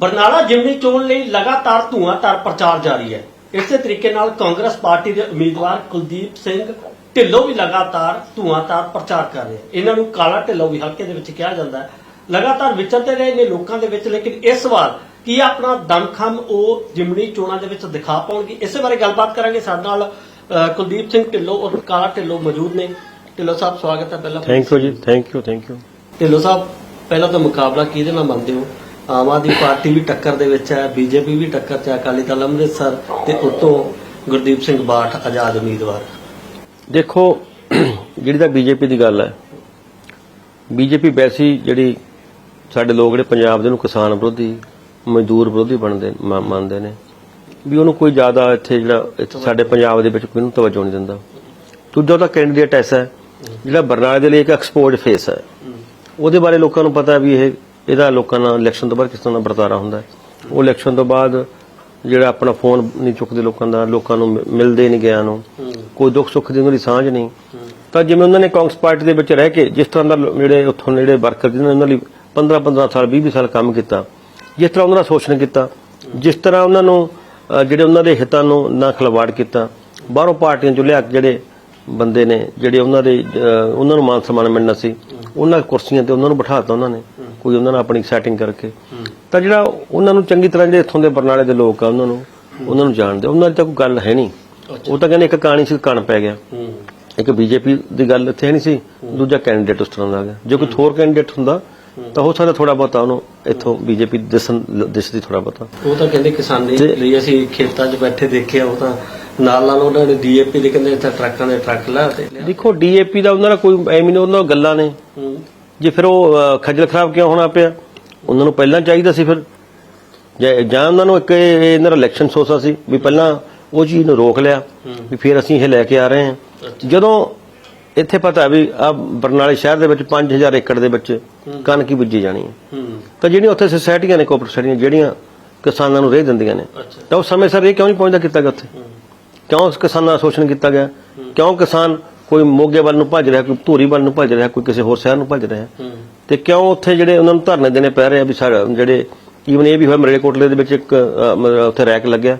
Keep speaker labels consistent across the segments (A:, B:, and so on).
A: ਬਰਨਾਲਾ ਜਿਮਨੀ ਚੋਣ ਲਈ ਲਗਾਤਾਰ ਧੂਆਂਧਾਰ ਪ੍ਰਚਾਰ ਜਾਰੀ ਹੈ। ਇਸੇ ਤਰੀਕੇ ਨਾਲ ਕਾਂਗਰਸ ਪਾਰਟੀ ਦੇ ਉਮੀਦਵਾਰ ਕੁਲਦੀਪ ਸਿੰਘ ਢਿੱਲੋਂ ਵੀ ਲਗਾਤਾਰ ਧੂਆਂਧਾਰ ਪ੍ਰਚਾਰ ਕਰ ਰਹੇ ਹਨ। ਇਹਨਾਂ ਨੂੰ ਕਾਲਾ ਢਿੱਲੋਂ ਵੀ ਹਲਕੇ ਦੇ ਵਿੱਚ ਕਿਹਾ ਜਾਂਦਾ ਹੈ। ਲਗਾਤਾਰ ਵਿਚਰਦੇ ਰਹੇ ਨੇ ਲੋਕਾਂ ਦੇ ਵਿੱਚ ਲੇਕਿਨ ਇਸ ਵਾਰ ਕੀ ਆਪਣਾ ਦਮਖਮ ਉਹ ਜਿਮਨੀ ਚੋਣਾਂ ਦੇ ਵਿੱਚ ਦਿਖਾ ਪਾਉਣਗੇ? ਇਸੇ ਬਾਰੇ ਗੱਲਬਾਤ ਕਰਾਂਗੇ। ਸਾਡੇ ਨਾਲ ਕੁਲਦੀਪ ਸਿੰਘ ਢਿੱਲੋਂ ਔਰ ਕਾਲਾ ਢਿੱਲੋਂ ਮੌਜੂਦ ਨੇ। ਢਿੱਲੋਂ ਸਾਹਿਬ ਸਵਾਗਤ ਹੈ ਪਹਿਲਾਂ
B: ਥੈਂਕ ਯੂ ਜੀ। Thank you thank you
A: Dhillon Sahib ਪਹਿਲਾਂ ਤਾਂ ਮੁਕਾਬਲਾ ਕਿਹਦੇ ਨਾਲ ਮੰਨਦੇ ਹੋ? ਆਮ ਆਦਮੀ ਪਾਰਟੀ ਵੀ ਟੱਕਰ ਦੇ ਵਿੱਚ ਹੈ, ਬੀਜੇਪੀ ਵੀ ਟੱਕਰ 'ਚ ਹੈ, ਅਕਾਲੀ ਦਲ ਅੰਮ੍ਰਿਤਸਰ ਤੇ ਉਤੋਂ ਗੁਰਦੀਪ ਸਿੰਘ ਬਾਠ ਆਜ਼ਾਦ ਉਮੀਦਵਾਰ।
B: ਦੇਖੋ, ਜਿਹੜੀ ਤਾਂ ਬੀਜੇਪੀ ਦੀ ਗੱਲ ਹੈ, ਬੀਜੇਪੀ ਵੈਸੀ ਜਿਹੜੀ ਸਾਡੇ ਲੋਕ ਜਿਹੜੇ ਪੰਜਾਬ ਦੇ ਨੂੰ ਕਿਸਾਨ ਵਿਰੋਧੀ, ਮਜ਼ਦੂਰ ਵਿਰੋਧੀ ਬਣਦੇ, ਮ- ਮੰਨਦੇ ਨੇ, ਵੀ ਉਹਨੂੰ ਕੋਈ ਜ਼ਿਆਦਾ ਇੱਥੇ ਜਿਹੜਾ ਸਾਡੇ ਪੰਜਾਬ ਦੇ ਵਿੱਚ ਕੋਈ ਨੂੰ ਤਵੱਜੋ ਨਹੀਂ ਦਿੰਦਾ। ਦੂਜਾ ਉਹਦਾ ਕੈਂਡੀਡੇਟ ਐਸਾ ਜਿਹੜਾ ਬਰਨਾਲੇ ਦੇ ਲਈ ਇੱਕ ਐਕਸਪੋਰਟ ਫੇਸ ਹੈ। ਉਹਦੇ ਬਾਰੇ ਲੋਕਾਂ ਨੂੰ ਪਤਾ ਵੀ ਇਹ ਇਹਦਾ ਲੋਕਾਂ ਨਾਲ ਇਲੈਕਸ਼ਨ ਤੋਂ ਬਾਅਦ ਕਿਸ ਤਰ੍ਹਾਂ ਦਾ ਵਰਤਾਰਾ ਹੁੰਦਾ ਹੈ? ਉਹ ਇਲੈਕਸ਼ਨ ਤੋਂ ਬਾਅਦ ਜਿਹੜਾ ਆਪਣਾ ਫੋਨ ਨਹੀਂ ਚੁੱਕਦੇ ਲੋਕਾਂ ਦਾ ਲੋਕਾਂ ਨੂੰ ਮਿ- ਮਿਲਦੇ ਨਹੀਂ ਗਿਆ ਨੂੰ। ਕੋਈ ਦੁੱਖ ਸੁੱਖ ਦੀ ਉਹਨਾਂ ਦੀ ਸਾਂਝ ਨਹੀਂ। ਤਾਂ ਜਿਵੇਂ ਉਹਨਾਂ ਨੇ ਕਾਂਗਰਸ ਪਾਰਟੀ ਦੇ ਵਿੱਚ ਰਹਿ ਕੇ ਜਿਸ ਤਰ੍ਹਾਂ ਦਾ ਲੋ- ਜਿਹੜੇ ਉੱਥੋਂ ਜਿਹੜੇ ਵਰਕਰ ਜਿਨ੍ਹਾਂ ਨੇ ਉਹਨਾਂ ਲਈ 15 15 ਸਾਲ 20 20 ਸਾਲ ਕੰਮ ਕੀਤਾ ਜਿਸ ਤਰ੍ਹਾਂ ਉਹਨਾਂ ਦਾ ਸ਼ੋਸ਼ਣ ਕੀਤਾ ਜਿਸ ਤਰ੍ਹਾਂ ਉਹਨਾਂ ਨੂੰ ਅ, ਜਿਹੜੇ ਉਹਨਾਂ ਦੇ ਹਿੱਤਾਂ ਨੂੰ ਨਾ ਖਿਲਵਾੜ ਕੀਤਾ ਬਾਹਰੋਂ ਪਾਰਟੀਆਂ ਚੋਂ ਲਿਆ ਕੇ ਜਿਹੜੇ ਬੰਦੇ ਨੇ ਜਿਹੜੇ ਉਹਨਾਂ ਦੇ ਅ, ਉਹਨਾਂ ਨੂੰ ਮਾਨ ਸਨਮਾਨ ਮਿਲਣਾ ਸੀ ਉਹਨਾਂ ਕੁਰਸੀਆਂ ਤੇ ਉਹਨਾਂ ਨੂੰ ਬਿਠਾਤਾ ਉਹਨਾਂ ਨੇ। ਕੋਈ ਉਹਨਾਂ ਨਾਲ ਆਪਣੀ ਸੈਟਿੰਗ ਕਰਕੇ। ਤਾਂ ਜਿਹੜਾ ਉਹਨਾਂ ਨੂੰ ਚੰਗੀ ਤਰ੍ਹਾਂ ਜਿਹੜੇ ਇੱਥੋਂ ਦੇ ਬਰਨਾਲੇ ਦੇ ਲੋਕ ਆ ਉਹਨਾਂ ਨੂੰ ਉਹਨਾਂ ਨੂੰ ਜਾਣਦੇ ਉਹਨਾਂ ਦੀ ਤਾਂ ਕੋਈ ਗੱਲ ਹੈ ਨਹੀਂ। ਉਹ ਤਾਂ ਕਹਿੰਦੇ ਇੱਕ ਕਹਾਣੀ ਸੀ ਕਣ ਪੈ ਗਿਆ। ਇੱਕ ਬੀਜੇਪੀ ਦੀ ਗੱਲ ਇੱਥੇ ਨਹੀਂ ਸੀ ਦੂਜਾ ਕੈਂਡੀਡੇਟ ਉਸ ਤਰ੍ਹਾਂ ਦਾ ਆ ਗਿਆ। ਜੇ ਕੋਈ ਹੋਰ ਕੈਂਡੀਡੇਟ ਹੁੰਦਾ ਤਾਂ ਹੋ ਸਕਦਾ ਥੋੜਾ ਬਹੁਤਾ ਉਹਨੂੰ ਇੱਥੋਂ ਬੀਜੇਪੀ ਦਿਸਣ ਦਿਸਦੀ ਥੋੜਾ ਬਹੁਤਾ।
A: ਉਹ ਤਾਂ ਕਹਿੰਦੇ ਕਿਸਾਨੀ ਲਈ ਅਸੀਂ ਖੇਤਾਂ 'ਚ ਬੈਠੇ ਦੇਖਿਆ ਉਹ ਤਾਂ ਨਾਲ ਨਾਲ ਉਹਨਾਂ ਨੇ ਡੀਏਪੀ ਦੇ ਕਹਿੰਦੇ ਇੱਥੇ ਟਰੱਕਾਂ ਦੇ ਟਰੱਕ ਲਾ ਤੇ।
B: ਦੇਖੋ ਡੀਏਪੀ ਦਾ ਉਹਨਾਂ ਦਾ ਕੋਈ ਐਵੇਂ ਨਹੀਂ ਉਹਨਾਂ ਨਾਲ ਗੱਲਾਂ ਨੇ। ਜੇ ਫਿਰ ਉਹ ਖੱਜਲ ਖਰਾਬ ਕਿਉਂ ਹੋਣਾ ਪਿਆ? ਉਹਨਾਂ ਨੂੰ ਪਹਿਲਾਂ ਚਾਹੀਦਾ ਸੀ ਫਿਰ। ਜਾਂ ਜਾਂ ਉਹਨਾਂ ਨੂੰ ਇੱਕ ਇਹ- ਇਹ ਇਹਨਾਂ ਦਾ ਇਲੈਕਸ਼ਨ ਸੋਚਾ ਸੀ ਵੀ ਪਹਿਲਾਂ ਉਹ ਚੀਜ਼ ਨੂੰ ਰੋਕ ਲਿਆ ਵੀ ਫਿਰ ਅਸੀਂ ਇਹ ਲੈ ਕੇ ਆ ਰਹੇ ਹਾਂ। ਜਦੋਂ ਇੱਥੇ ਪਤਾ ਵੀ ਆ ਬਰਨਾਲੇ ਸ਼ਹਿਰ ਦੇ ਵਿੱਚ 5000 ਏਕੜ ਦੇ ਵਿੱਚ ਕਣਕ ਹੀ ਬੀਜੀ ਜਾਣੀ ਹੈ। ਤਾਂ ਜਿਹੜੀਆਂ ਉੱਥੇ ਸੁਸਾਇਟੀਆਂ ਨੇ ਸੁਸਾਇਟੀਆਂ ਜਿਹੜੀਆਂ ਕਿਸਾਨਾਂ ਨੂੰ ਰੇਹ ਦਿੰਦੀਆਂ ਨੇ ਤਾਂ ਉਹ ਸਮੇਂ ਸਿਰ ਇਹ ਕਿਉਂ ਨਹੀਂ ਪਹੁੰਚਦਾ ਕੀਤਾ ਗਿਆ ਉੱਥੇ? ਕਿਉਂ ਉਸ ਕਿਸਾਨਾਂ ਦਾ ਸ਼ੋਸ਼ਣ ਕੀਤਾ ਗਿਆ? ਕਿਉਂ ਕਿਸਾਨ ਕੋਈ ਮੋਗੇ ਵੱਲ ਨੂੰ ਭੱਜ ਰਿਹਾ ਕੋਈ ਧੂਰੀ ਵੱਲ ਨੂੰ ਭੱਜ ਰਿਹਾ ਕੋਈ ਕਿਸੇ ਹੋਰ ਸ਼ਹਿਰ ਨੂੰ ਭੱਜ ਰਿਹਾ। ਤੇ ਕਿਉਂ ਉੱਥੇ ਜਿਹੜੇ ਉਹਨਾਂ ਨੂੰ ਧਰਨੇ ਦੇਣੇ ਪੈ ਰਹੇ ਆ ਵੀ ਸਾਡੇ ਜਿਹੜੇ ਈਵਨ ਇਹ ਵੀ ਹੋਇਆ ਮਰੇਲੇ ਕੋਟਲੇ ਦੇ ਵਿੱਚ ਇੱਕ ਉੱਥੇ ਰੈਕ ਲੱਗਿਆ।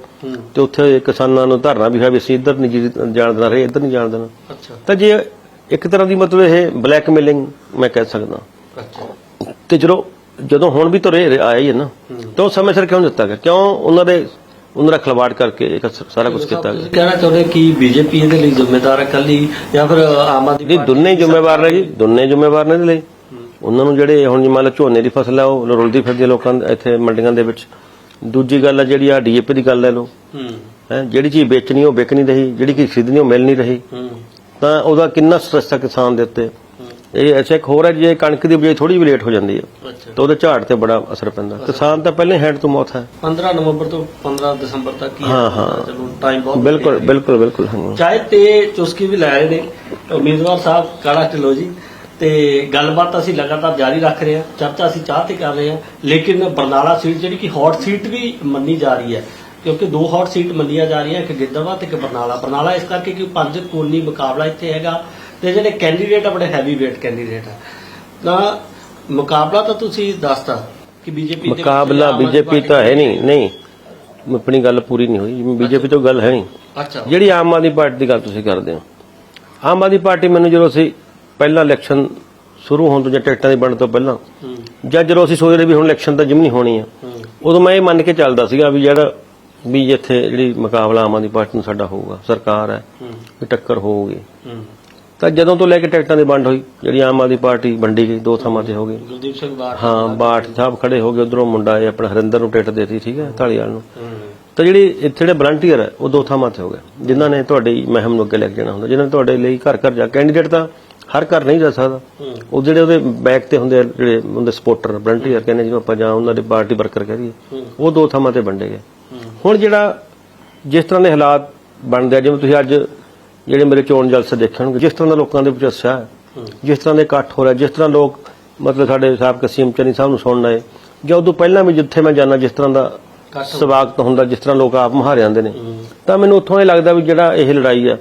B: ਤੇ ਉੱਥੇ ਕਿਸਾਨਾਂ ਨੂੰ ਧਰਨਾ ਵੀ ਹੋਇਆ ਵੀ ਅਸੀਂ ਇੱਧਰ ਨਹੀਂ ਜਾਣ ਦੇਣਾ ਰਹੇ ਇੱਧਰ ਨਹੀਂ ਜਾਣ ਦੇਣਾ।
A: ਅੱਛਾ।
B: ਤਾਂ ਜੇ ਇੱਕ ਤਰ੍ਹਾਂ ਦੀ ਮਤਲਬ ਇਹ ਬਲੈਕਮੇਲਿੰਗ ਮੈਂ ਕਹਿ ਸਕਦਾ।
A: ਅੱਛਾ।
B: ਤੇ ਜਦੋਂ ਜਦੋਂ ਹੁਣ ਵੀ ਤੁਰੇ ਆਇਆ ਹੀ ਹੈ ਨਾ ਤਾਂ ਉਹ ਸਮੇਂ ਸਿਰ ਕਿਉਂ ਦਿੱਤਾ ਗਿਆ? ਕਿਉਂ ਉਹਨਾਂ ਦੇ ਉਹਨਾਂ ਦਾ ਖਿਲਵਾੜ ਕਰਕੇ ਇਹ ਸਾਰਾ ਕੁਝ ਕੀਤਾ ਗਿਆ।
A: ਕਹਿਣਾ ਚਾਹੁੰਦੇ ਕਿ ਬੀਜੇਪੀ ਇਹਦੇ ਲਈ ਜ਼ਿੰਮੇਦਾਰ ਹੈ ਕੱਲੀ ਜਾਂ ਫਿਰ ਆਮ ਆਦਮੀ
B: ਨਹੀਂ ਦੋਨੇ ਹੀ ਜ਼ਿੰਮੇਵਾਰ ਨੇ ਜੀ ਦੋਨੇ ਜ਼ਿੰਮੇਵਾਰ ਨੇ ਇਹਦੇ ਲਈ। ਉਹਨਾਂ ਨੂੰ ਜਿਹੜੇ ਹੁਣ ਜਿਵੇਂ ਲਓ ਝੋਨੇ ਦੀ ਫਸਲ ਹੈ ਉਹ ਰੁਲਦੀ ਫਿਰਦੀ ਲੋਕਾਂ ਦੇ ਇੱਥੇ ਮੰਡੀਆਂ ਦੇ ਵਿੱਚ। ਦੂਜੀ ਗੱਲ ਹੈ ਜਿਹੜੀ ਆ ਡੀਏਪੀ ਦੀ ਗੱਲ ਲੈ ਲਓ।
A: ਹੂੰ।
B: ਜਿਹੜੀ ਚੀਜ਼ ਵੇਚਣੀ ਉਹ ਵਿਕ ਨਹੀਂ ਰਹੀ ਜਿਹੜੀ ਚੀਜ਼ ਖਰੀਦਣੀ ਉਹ ਮਿਲ ਨਹੀਂ ਰਹੀ। ਤਾਂ ਉਹਦਾ ਕਿੰਨਾ ਸਟ੍ਰੈਸ ਹੈ ਕਿਸਾਨ ਦੇ ਉੱਤੇ? ਇਹ ਅੱਛਾ ਇੱਕ ਹੋਰ ਹੈ ਜੇ ਕਣਕ ਦੀ ਬਜਾਈ ਥੋੜੀ ਵੀ ਲੇਟ ਹੋ ਜਾਂਦੀ ਹੈ।
A: ਅੱਛਾ।
B: ਤਾਂ ਉਹਦੇ ਝਾੜ ਤੇ ਬੜਾ ਅਸਰ ਪੈਂਦਾ। ਕਿਸਾਨ ਤਾਂ ਪਹਿਲੇ ਹੈਂਡ ਤੋਂ ਮੌਤ ਹੈ।
A: 15 ਨਵੰਬਰ ਤੋਂ 15 ਦਸੰਬਰ ਤੱਕ ਹੀ ਹੈ।
B: ਹਾਂ, ਹਾਂ।
A: ਚਲੋ ਟਾਈਮ ਬਹੁਤ
B: ਬਿਲਕੁਲ ਬਿਲਕੁਲ ਬਿਲਕੁਲ ਹਾਂ।
A: ਚਾਹੇ ਤੇ ਚੁਸਕੀ ਵੀ ਲੈ ਰਹੇ ਨੇ। ਉਮੀਦਵਾਰ ਸਾਹਿਬ ਕਾਲਾ ਢਿੱਲੋਂ ਜੀ। ਤੇ ਗੱਲਬਾਤ ਅਸੀਂ ਲਗਾਤਾਰ ਜਾਰੀ ਰੱਖ ਰਹੇ ਹਾਂ। ਚਰਚਾ ਅਸੀਂ ਚਾਹ ਤੇ ਕਰ ਰਹੇ ਹਾਂ। ਲੇਕਿਨ ਬਰਨਾਲਾ ਸੀਟ ਜਿਹੜੀ ਕਿ ਹੌਟ ਸੀਟ ਵੀ ਮੰਨੀ ਜਾ ਰਹੀ ਹੈ। ਕਿਉਂਕਿ ਦੋ ਹੌਟ ਸੀਟ ਮੰਨੀਆਂ ਜਾ ਰਹੀਆਂ ਇੱਕ ਗਿੱਦੜਵਾ ਤੇ ਇੱਕ ਬਰਨਾਲਾ। ਬਰਨਾਲਾ ਇਸ ਕਰਕੇ ਕਿ ਪੰਜ ਕੋਨੀ ਮੁਕਾਬਲਾ ਇੱਥੇ ਹੈਗਾ। ਤੇ ਜਿਹੜੇ ਕੈਂਡੀਡੇਟ ਆ ਬੜੇ ਹੈਵੀ ਵੇਟ ਕੈਂਡੀਡੇਟ ਆ। ਤਾਂ ਮੁਕਾਬਲਾ ਤਾਂ ਤੁਸੀਂ ਦੱਸਤਾ ਕਿ ਬੀਜੇਪੀ
B: ਮੁਕਾਬਲਾ ਬੀਜੇਪੀ ਤਾਂ ਹੈ ਨਹੀਂ ਨਹੀਂ। ਆਪਣੀ ਗੱਲ ਪੂਰੀ ਨਹੀਂ ਹੋਈ। ਬੀਜੇਪੀ ਤੋਂ ਗੱਲ ਹੈ ਨਹੀਂ।
A: ਅੱਛਾ।
B: ਜਿਹੜੀ ਆਮ ਆਦਮੀ ਪਾਰਟੀ ਦੀ ਗੱਲ ਤੁਸੀਂ ਕਰਦੇ ਹੋ। ਆਮ ਆਦਮੀ ਪਾਰਟੀ ਮੈਨੂੰ ਜਦੋਂ ਅਸੀਂ ਪਹਿਲਾਂ ਇਲੈਕਸ਼ਨ ਸ਼ੁਰੂ ਹੋਣ ਤੋਂ ਜਾਂ ਟਿਕਟਾਂ ਦੀ ਬਣਨ ਤੋਂ ਪਹਿਲਾਂ ਜਾਂ ਜਦੋਂ ਅਸੀਂ ਸੋਚ ਰਹੇ ਵੀ ਹੁਣ ਇਲੈਕਸ਼ਨ ਤਾਂ ਜਿਮਨੀ ਹੋਣੀ ਆ ਉਦੋਂ ਮੈਂ ਇਹ ਮੰਨ ਕੇ ਚੱਲਦਾ ਸੀਗਾ ਵੀ ਜਿਹੜਾ ਵੀ ਜਿੱਥੇ ਜਿਹੜੀ ਮੁਕਾਬਲਾ ਆਮ ਆਦਮੀ ਪਾਰਟੀ ਨੂੰ ਸਾਡਾ ਹੋਊਗਾ ਸਰਕਾਰ ਹੈ ਵੀ ਟੱਕਰ ਹੋਊਗੀ। ਤਾਂ ਜਦੋਂ ਤੋਂ ਲੈ ਕੇ ਟਿਕਟਾਂ ਦੀ ਵੰਡ ਹੋਈ ਜਿਹੜੀ ਆਮ ਆਦਮੀ ਪਾਰਟੀ ਵੰਡੀ ਗਈ ਦੋ ਥਾਵਾਂ ਤੇ ਹੋ ਗਈ।
A: ਗੁਰਦੀਪ ਸਿੰਘ ਬਾਠ
B: ਹਾਂ ਬਾਠ ਸਾਹਿਬ ਖੜੇ ਹੋ ਗਏ ਉਧਰੋਂ ਮੁੰਡਾ ਇਹ ਆਪਣਾ ਹਰਿੰਦਰ ਨੂੰ ਟਿਕਟ ਦੇਤੀ ਠੀਕ ਹੈ ਢਾਲੀਵਾਲ ਨੂੰ। ਤਾਂ ਜਿਹੜੀ ਇੱਥੇ ਜਿਹੜੇ ਵਲੰਟੀਅਰ ਹੈ ਉਹ ਦੋ ਥਾਵਾਂ ਤੇ ਹੋ ਗਏ ਜਿਨ੍ਹਾਂ ਨੇ ਤੁਹਾਡੀ ਮਹਿਮ ਨੂੰ ਅੱਗੇ ਲੈ ਕੇ ਜਾਣਾ ਹੁੰਦਾ ਜਿਨ੍ਹਾਂ ਨੇ ਤੁਹਾਡੇ ਲਈ ਘਰ ਘਰ ਜਾ ਕੈਂਡੀਡੇਟ ਤਾਂ ਹਰ ਘਰ ਨਹੀਂ ਜਾ ਸਕਦਾ। ਉਹ ਜਿਹੜੇ ਉਹਦੇ ਬੈਕ ਤੇ ਹੁੰਦੇ ਜਿਹੜੇ ਉਹਦੇ ਸਪੋਰਟਰ ਵਲੰਟੀਅਰ ਕਹਿੰਦੇ ਜਿਹਨੂੰ ਆਪਾਂ ਜਾਂ ਉਹਨਾਂ ਦੇ ਪਾਰਟੀ ਵਰਕਰ ਕਹਿ ਦਈਏ ਉਹ ਦੋ ਥਾਵਾਂ ਤੇ ਵੰਡੇ ਗਏ। ਹੁਣ ਜਿਹੜਾ ਜਿਸ ਤਰ੍ਹਾਂ ਦੇ ਹਾਲਾਤ ਬਣਦੇ ਆ ਜਿਵੇਂ ਤੁਸੀਂ ਅੱਜ ਜਿਹੜੇ ਮੇਰੇ ਚੋਣ ਜਲਸੇ ਦੇਖੇ ਹੋਣਗੇ ਜਿਸ ਤਰ੍ਹਾਂ ਦਾ ਲੋਕਾਂ ਦੇ ਵਿੱਚ ਹੂੰ। ਜਿਸ ਤਰ੍ਹਾਂ ਦੇ ਇਕੱਠ ਹੋ ਰਿਹਾ ਜਿਸ ਤਰ੍ਹਾਂ ਲੋਕ ਮਤਲਬ ਸਾਡੇ ਸਾਬਕਾ ਸੀਐਮ ਚੰਨੀ ਸਾਹਿਬ ਨੂੰ ਸੁਣਨ ਆਏ ਜਾਂ ਉਦੋਂ ਪਹਿਲਾਂ ਵੀ ਜਿੱਥੇ ਮੈਂ ਜਾਣਾ ਜਿਸ ਤਰ੍ਹਾਂ ਦਾ ਸਵਾਗਤ ਹੁੰਦਾ ਜਿਸ ਤਰ੍ਹਾਂ ਲੋਕ ਆਪ ਮੁਹਾਰੇ ਆਉਂਦੇ ਨੇ। ਤਾਂ ਮੈਨੂੰ ਉੱਥੋਂ ਇਹ ਲੱਗਦਾ ਵੀ ਜਿਹੜਾ ਇਹ ਲੜਾਈ ਆ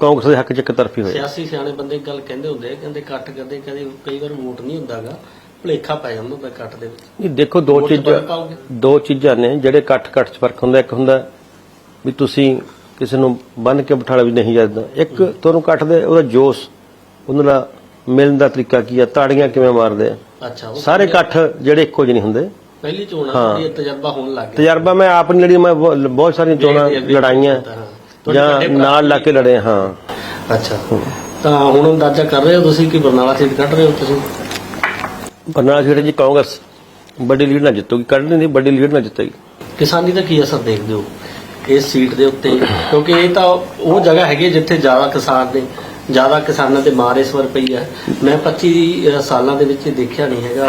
B: ਕਾਂਗਰਸ ਦੇ ਹੱਕ 'ਚ ਇੱਕ ਤਰਫੀ ਹੋਈ
A: ਸਿਆਸੀ ਸਿਆਣੇ ਬੰਦੇ ਗੱਲ ਕਹਿੰਦੇ ਹੁੰਦੇ ਆ ਕਹਿੰਦੇ ਇਕੱਠ ਕਰਦੇ ਕਦੇ ਕਈ ਵਾਰ ਵੋਟ ਨਹੀਂ ਹੁੰਦਾਗਾ ਭਲੇਖਾ ਪੈ ਜਾਂਦਾ ਹੁੰਦਾ ਇਕੱਠ ਦੇ ਵਿੱਚ
B: ਇਹ ਦੇਖੋ ਦੋ ਚੀਜ਼ਾਂ? ਦੋ ਚੀਜ਼ਾਂ ਨੇ ਜਿਹੜੇ ਇਕੱਠ ਇਕੱਠ ਚ ਫ਼ਰਕ ਹੁੰਦਾ ਇੱਕ ਹੁੰਦਾ ਵੀ ਤੁਸੀਂ ਕਿਸੇ ਨੂੰ ਬੰਨ ਕੇ ਬਿਠਾਲਾ ਵੀ ਨਹੀਂ ਜਾਂਦਾ। ਇੱਕ ਤੁਹਾਨੂੰ ਇਕੱਠ ਦੇ ਉਹਦਾ ਜੋਸ਼ ਉਹਨਾਂ ਦਾ ਮਿਲਣ ਦਾ ਤਰੀਕਾ ਕੀ ਆ? ਤਾੜੀਆਂ ਕਿਵੇਂ ਮਾਰਦੇ ਆ?
A: ਅੱਛਾ ਉਹ
B: ਸਾਰੇ ਇਕੱਠ ਜਿਹੜੇ ਇੱਕੋ ਜਿਹੇ ਨਹੀਂ ਹੁੰਦੇ।
A: ਪਹਿਲੀ ਚੋਣ। ਆ ਇਹ ਤਜਰਬਾ ਹੋਣ ਲੱਗ ਗਿਆ।
B: ਤਜਰਬਾ ਮੈਂ ਆਪ ਨਹੀਂ ਲੜੀ ਮੈਂ ਬਹੁ- ਬਹੁਤ ਸਾਰੀਆਂ ਚੋਣਾਂ ਲੜਾਈਆਂ ਜਾਂ ਨਾਲ ਲਾ ਕੇ ਲੜੇ ਹਾਂ।
A: ਅੱਛਾ। ਤਾਂ ਹੁਣ ਅੰਦਾਜ਼ਾ ਕਰ ਰਹੇ ਹੋ ਤੁਸੀਂ ਕਿ ਬਰਨਾਲਾ ਸੀਟ ਕੱਢ ਰਹੇ ਹੋ ਤੁਸੀਂ?
B: ਬਰਨਾਲਾ ਸੀਟ ਜੀ ਕਾਂਗਰਸ। ਵੱਡੀ ਲੀਡ ਨਾਲ ਜਿੱਤੂਗੀ। ਕੱਢ ਨਹੀਂ ਵੱਡੀ ਲੀਡ ਨਾਲ ਜਿੱਤੇਗੀ।
A: ਕਿਸਾਨੀ ਦਾ ਕੀ ਅਸਰ ਦੇਖਦੇ ਹੋ? ਇਸ ਸੀਟ ਦੇ ਉੱਤੇ। ਕਿਉਂਕਿ ਇਹ ਤਾਂ ਉਹ ਜਗ੍ਹਾ ਹੈਗੀ ਹੈ ਜਿੱਥੇ ਜ਼ਿਆਦਾ ਕਿਸਾਨ ਨੇ ਜ਼ਿਆਦਾ ਕਿਸਾਨਾਂ ਤੇ ਮਾਰ ਇਸ ਵਾਰ ਪਈ ਹੈ। ਮੈਂ 25 ਸਾਲਾਂ ਦੇ ਵਿੱਚ ਇਹ ਦੇਖਿਆ ਨਹੀਂ ਹੈਗਾ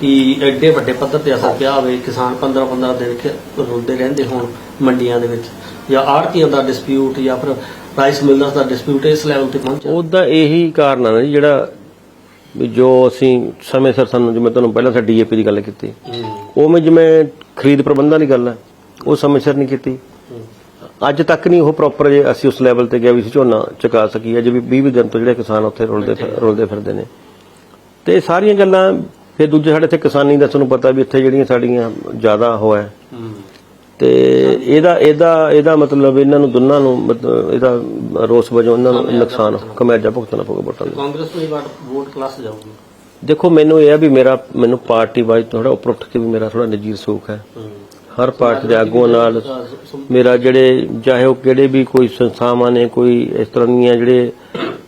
A: ਕਿ ਐਡੇ ਵੱਡੇ ਪੱਧਰ ਤੇ ਅਸਰ ਪਿਆ ਹੋਵੇ। ਕਿਸਾਨ 15 15 ਦਿਨ ਰੁਲਦੇ ਰਹਿੰਦੇ ਹੋਣ ਮੰਡੀਆਂ ਦੇ ਵਿੱਚ। ਜਾਂ ਆੜਤੀਆਂ ਦਾ ਡਿਸਪਿਊਟ ਜਾਂ ਫਿਰ ਰਾਈਸ ਮਿਲਰਸ ਦਾ ਡਿਸਪਿਊਟ ਇਸ ਲੈਵਲ ਤੇ ਪਹੁੰਚਿਆ।
B: ਉਹਦਾ ਇਹੀ ਕਾਰਨ ਜੀ ਜਿਹੜਾ ਜੋ ਅਸੀਂ ਸਮੇਂ ਸਿਰ ਸਾਨੂੰ ਜਿਵੇਂ ਤੁਹਾਨੂੰ ਪਹਿਲਾਂ ਸਾਡੀ ਡੀਏਪੀ ਦੀ ਗੱਲ ਕੀਤੀ
A: ਹੂੰ,
B: ਉਵੇਂ ਜਿਵੇਂ ਖਰੀਦ ਪ੍ਰਬੰਧਾਂ ਦੀ ਗੱਲ ਹੈ ਉਹ ਸਮੇਂ ਸਿਰ ਨਹੀਂ ਕੀਤੀ।
A: ਹੂੰ,
B: ਅੱਜ ਤੱਕ ਨਹੀਂ ਉਹ ਪ੍ਰੋਪਰ ਜੇ ਅਸੀਂ ਉਸ ਲੈਵਲ ਤੇ ਗਿਆ ਵੀ ਅਸੀਂ ਝੋਨਾ ਚੁਕਾ ਸਕੀਏ ਅਜੇ ਵੀ 20 ਦਿਨ ਤੋਂ ਜਿਹੜੇ ਕਿਸਾਨ ਉੱਥੇ ਰੁਲਦੇ ਰੁਲਦੇ ਫਿਰਦੇ ਨੇ। ਤੇ ਸਾਰੀਆਂ ਗੱਲਾਂ ਫਿਰ ਦੂਜੇ ਸਾਡੇ ਇੱਥੇ ਕਿਸਾਨੀ ਦਾ ਤੁਹਾਨੂੰ ਪਤਾ ਵੀ ਇੱਥੇ ਜਿਹੜੀਆਂ ਸਾਡੀਆਂ ਜ਼ਿਆਦਾ ਹੋਇਆ
A: ਹੂੰ।
B: ਤੇ ਇਹਦਾ ਇਹਦਾ ਇਹਦਾ ਮਤਲਬ ਇਹਨਾਂ ਨੂੰ ਦੋਨਾਂ ਨੂੰ ਇਹਦਾ ਰੋਸ ਵਜੋਂ ਇਹਨਾਂ ਨੂੰ ਨੁਕਸਾਨ ਕਮਿਆਜਾ ਭੁਗਤਣਾ ਪਊਗਾ ਵੋਟਾਂ ਦਾ।
A: ਕਾਂਗਰਸ ਨੂੰ ਵੋਟ ਕਲਾਸ ਜਾਊਗੀ।
B: ਦੇਖੋ ਮੈਨੂੰ ਇਹ ਆ ਵੀ ਮੇਰਾ ਮੈਨੂੰ ਪਾਰਟੀ ਵਾਈਜ਼ ਥੋੜਾ ਉੱਪਰ ਉੱਠ ਕੇ ਵੀ ਮੇਰਾ ਥੋੜਾ ਨਿੱਜੀ ਸੂਖ ਹੂੰ। ਹਰ ਪਾਰਟੀ ਦੇ ਆਗੂਆਂ ਨਾਲ ਮੇਰਾ ਜਿਹੜੇ ਚਾਹੇ ਉਹ ਕਿਹੜੇ ਵੀ ਕੋਈ ਸੰਸਥਾਵਾਂ ਨੇ ਕੋਈ ਇਸ ਤਰ੍ਹਾਂ ਦੀਆਂ ਜਿਹੜੇ